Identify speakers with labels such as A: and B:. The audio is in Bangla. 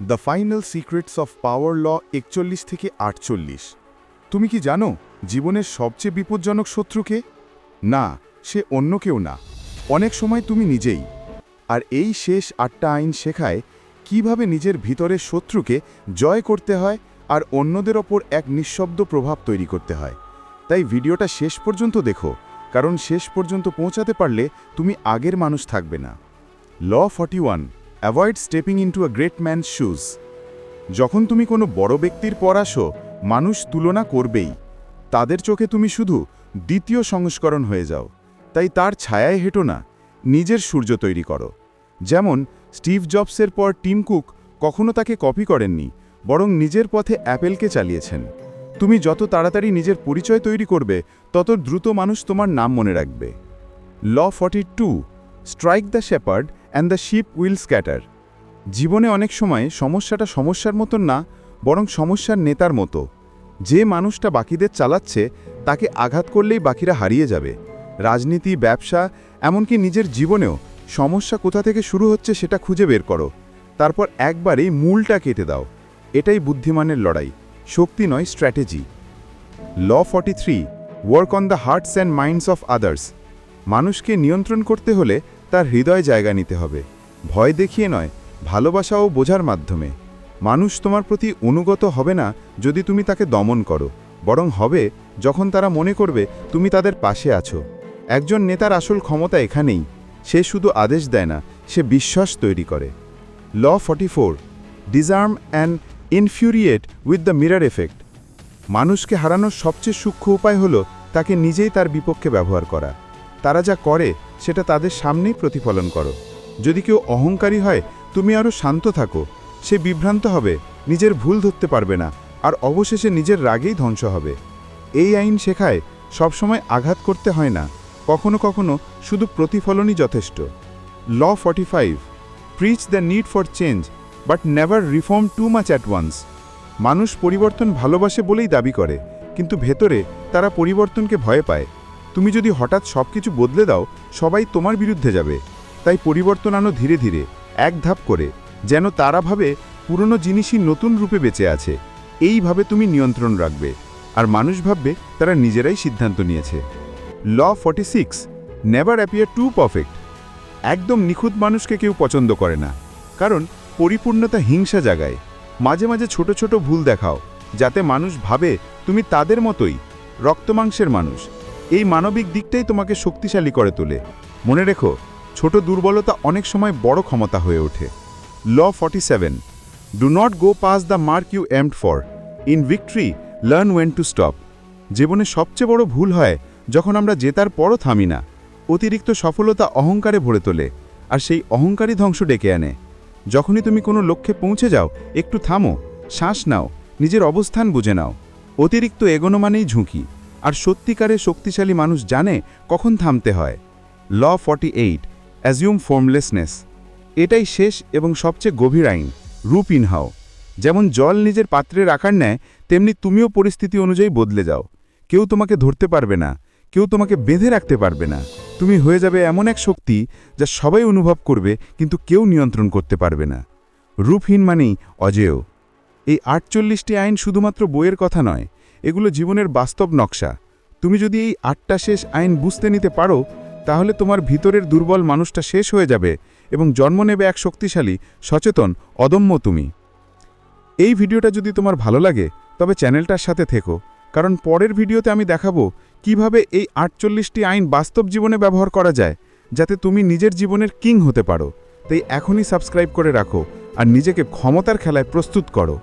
A: The final secrets of power law একচল্লিশ থেকে আটচল্লিশ। তুমি কি জানো জীবনের সবচেয়ে বিপজ্জনক শত্রুকে না, সে অন্য কেউ না। অনেক সময় তুমি নিজেই। আর এই শেষ আটটা আইন শেখায় কীভাবে নিজের ভিতরের শত্রুকে জয় করতে হয় আর অন্যদের ওপর এক নিঃশব্দ প্রভাব তৈরি করতে হয়। তাই ভিডিওটা শেষ পর্যন্ত দেখো, কারণ শেষ পর্যন্ত পৌঁছাতে পারলে তুমি আগের মানুষ থাকবে না। Law forty one avoid stepping into a great man's shoes যখন তুমি কোনো বড় ব্যক্তির পর আসো, মানুষ তুলনা করবেই। তাদের চোখে তুমি শুধু দ্বিতীয় সংস্করণ হয়ে যাও। তাই তার ছায়ায় হেঁটো না, নিজের সূর্য তৈরি করো। যেমন, স্টিভ জবসের পর টিম কুক কখনো তাকে কপি করেননি, বরং নিজের পথে অ্যাপেলকে চালিয়েছেন। তুমি যত তাড়াতাড়ি নিজের পরিচয় তৈরি করবে, তত দ্রুত মানুষ তোমার নাম মনে রাখবে। Law forty two, strike the shepherd and the sheep will scatter জীবনে অনেক সময় সমস্যাটা সমস্যার মতন না, বরং সমস্যার নেতার মতো। যে মানুষটা বাকিদের চালাচ্ছে, তাকে আঘাত করলেই বাকিরা হারিয়ে যাবে। রাজনীতি, ব্যবসা, এমনকি নিজের জীবনেও সমস্যা কোথা থেকে শুরু হচ্ছে সেটা খুঁজে বের করো। তারপর একবারেই মূলটা কেটে দাও। এটাই বুদ্ধিমানের লড়াই। শক্তি নয়, strategy. Law forty three work on the hearts and minds of others মানুষকে নিয়ন্ত্রণ করতে হলে তার হৃদয় জায়গা নিতে হবে। ভয় দেখিয়ে নয় ভালোবাসা ও বোঝার মাধ্যমে। মানুষ তোমার প্রতি অনুগত হবে না যদি তুমি তাকে দমন করো, বরং হবে যখন তারা মনে করবে তুমি তাদের পাশে আছো। একজন নেতার আসল ক্ষমতা এখানেই, সে শুধু আদেশ দেয় না, সে বিশ্বাস তৈরি করে। Law forty four disarm and infuriate with the mirror effect মানুষকে হারানোর সবচেয়ে সূক্ষ্ম উপায় হলো তাকে নিজেই তার বিপক্ষে ব্যবহার করা। তারা যা করে, সেটা তাদের সামনেই প্রতিফলন করো। যদি কেউ অহংকারী হয়, তুমি আরও শান্ত থাকো। সে বিভ্রান্ত হবে, নিজের ভুল ধরতে পারবে না, আর অবশেষে নিজের রাগেই ধ্বংস হবে। এই আইন শেখায়, সবসময় আঘাত করতে হয় না। কখনো কখনো শুধু প্রতিফলনই যথেষ্ট। Law forty five preach the need for change but never reform too much at once মানুষ পরিবর্তন ভালোবাসে বলেই দাবি করে, কিন্তু ভেতরে তারা পরিবর্তনকে ভয় পায়। তুমি যদি হঠাৎ সব কিছু বদলে দাও, সবাই তোমার বিরুদ্ধে যাবে। তাই পরিবর্তন আনো ধীরে ধীরে, এক ধাপ করে, যেন তারা ভাবে পুরনো জিনিসই নতুন রূপে বেঁচে আছে। এইভাবে তুমি নিয়ন্ত্রণ রাখবে। আর মানুষ ভাববে তারা নিজেরাই সিদ্ধান্ত নিয়েছে। Law forty six, never appear too perfect. একদম নিখুঁত মানুষকে কেউ পছন্দ করে না। কারণ পরিপূর্ণতা হিংসা জাগায়। মাঝে মাঝে ছোট ছোট ভুল দেখাও, যাতে মানুষ ভাবে তুমি তাদের মতোই, রক্তমাংসের মানুষ। এই মানবিক দিকটাই তোমাকে শক্তিশালী করে তোলে। মনে রেখো, ছোট দুর্বলতা অনেক সময় বড় ক্ষমতা হয়ে ওঠে। Law forty seven do not go past the mark you aimed for in victory learn when to stop জীবনে সবচেয়ে বড় ভুল হয় যখন আমরা জেতার পরও থামি না। অতিরিক্ত সফলতা অহংকারে ভরে তোলে, আর সেই অহংকারী ধ্বংস ডেকে আনে। যখনই তুমি কোনো লক্ষ্যে পৌঁছে যাও, একটু থামো, শ্বাস নাও, নিজের অবস্থান বুঝে নাও। অতিরিক্ত এগোনো মানেই ঝুঁকি। আর সত্যিকারে শক্তিশালী মানুষ জানে কখন থামতে হয়। Law forty eight assume formlessness এটাই শেষ এবং সবচেয়ে গভীর আইন, রূপ ইনহাও যেমন জল নিজের পাত্রের আকার নেয় তেমনি তুমিও পরিস্থিতি অনুযায়ী বদলে যাও। কেউ তোমাকে ধরতে পারবে না, কেউ তোমাকে বেঁধে রাখতে পারবে না। তুমি হয়ে যাবে এমন এক শক্তি যা সবাই অনুভব করবে, কিন্তু কেউ নিয়ন্ত্রণ করতে পারবে না। রূপহীন মানেই অজেয়। এই আটচল্লিশটি আইন শুধুমাত্র বইয়ের কথা নয় এগুলো জীবনের বাস্তব নকশা। তুমি যদি এই আটটা শেষ আইন বুঝতে নিতে পারো, তাহলে তোমার ভিতরের দুর্বল মানুষটা শেষ হয়ে যাবে এবং জন্ম নেবে এক শক্তিশালী, সচেতন, অদম্য তুমি। এই ভিডিওটা যদি তোমার ভালো লাগে, তবে চ্যানেলটার সাথে থেকো, কারণ পরের ভিডিওতে আমি দেখাবো কীভাবে এই আটচল্লিশটি আইন বাস্তব জীবনে ব্যবহার করা যায়, যাতে তুমি নিজের জীবনের কিং হতে পারো। তাই এখনই সাবস্ক্রাইব করে রাখো আর নিজেকে ক্ষমতার খেলায় প্রস্তুত করো।